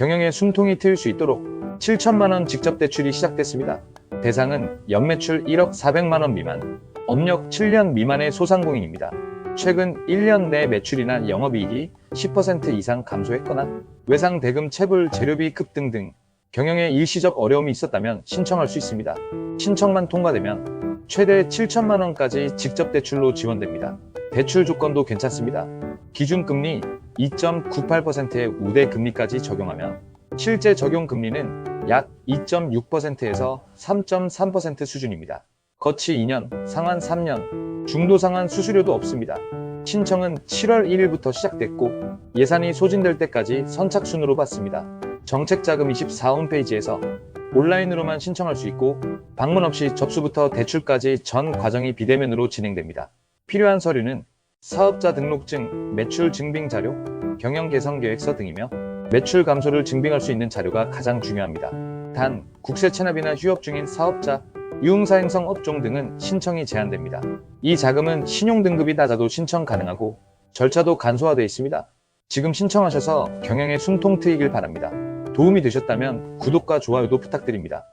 경영의 숨통이 트일 수 있도록 7천만 원 직접 대출이 시작됐습니다. 대상은 연매출 1억 400만 원 미만, 업력 7년 미만의 소상공인입니다. 최근 1년 내 매출이나 영업이익이 10% 이상 감소했거나 외상 대금 체불 재료비 급 등 등 경영에 일시적 어려움이 있었다면 신청할 수 있습니다. 신청만 통과되면 최대 7천만 원까지 직접 대출로 지원됩니다. 대출 조건도 괜찮습니다. 기준금리 2.98%의 우대 금리까지 적용하면 실제 적용 금리는 약 2.6%에서 3.3% 수준입니다. 거치 2년, 상환 3년, 중도 상환 수수료도 없습니다. 신청은 7월 1일부터 시작됐고 예산이 소진될 때까지 선착순으로 받습니다. 정책자금 24 홈페이지에서 온라인으로만 신청할 수 있고 방문 없이 접수부터 대출까지 전 과정이 비대면으로 진행됩니다. 필요한 서류는 사업자 등록증, 매출 증빙 자료, 경영 개선 계획서 등이며 매출 감소를 증빙할 수 있는 자료가 가장 중요합니다. 단, 국세 체납이나 휴업 중인 사업자, 유흥사 행성 업종 등은 신청이 제한됩니다. 이 자금은 신용 등급이 낮아도 신청 가능하고 절차도 간소화되어 있습니다. 지금 신청하셔서 경영에 숨통 트이길 바랍니다. 도움이 되셨다면 구독과 좋아요도 부탁드립니다.